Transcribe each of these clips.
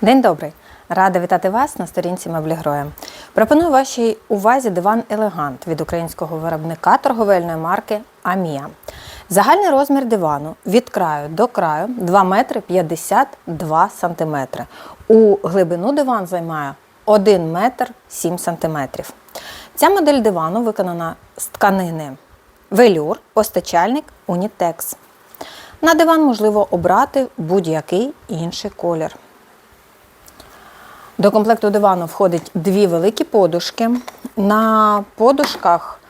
День добрий! Рада вітати вас на сторінці Меблі Гроя. Пропоную вашій увазі диван Елегант від українського виробника торговельної марки Амія. Загальний розмір дивану від краю до краю 2 метри 52 сантиметри. У глибину диван займає 1 метр 7 сантиметрів. Ця модель дивану виконана з тканини велюр, постачальник Unitex. На диван можливо обрати будь-який інший колір. До комплекту дивану входить дві великі подушки. На подушках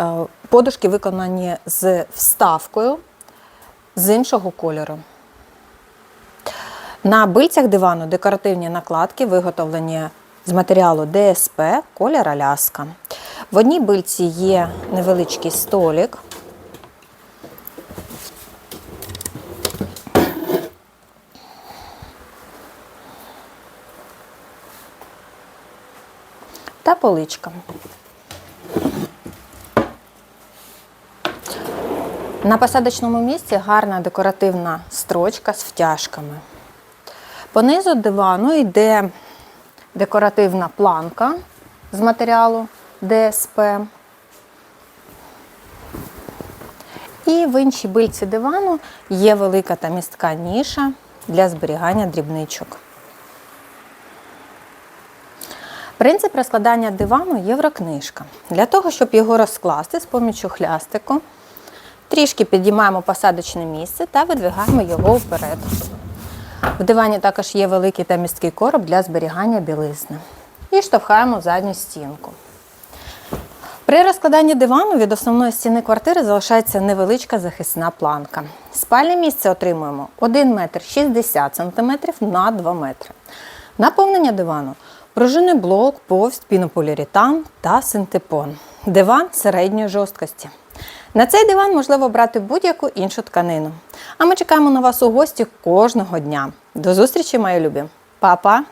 е, подушки виконані з вставкою з іншого кольору. На бильцях дивану декоративні накладки виготовлені з матеріалу ДСП колір Аляска. В одній бильці є невеличкий столик. Та поличка. На посадочному місці гарна декоративна строчка з втяжками. Понизу дивану йде декоративна планка з матеріалу ДСП. І в іншій бильці дивану є велика та містка ніша для зберігання дрібничок. Принцип розкладання дивану єврокнижка. Для того, щоб його розкласти з помічю хлястику, трішки підіймаємо посадочне місце та видвигаємо його вперед. В дивані також є великий та місткий короб для зберігання білизни. І штовхаємо задню стінку. При розкладанні дивану від основної стіни квартири залишається невеличка захисна планка. Спальне місце отримуємо 1 метр 60 см на 2 метри. Наповнення дивану пружинний блок, повсть, пінополіретан та синтепон. Диван середньої жорсткості. На цей диван можливо брати будь-яку іншу тканину. А ми чекаємо на вас у гості кожного дня. До зустрічі, мої любі! Па-па!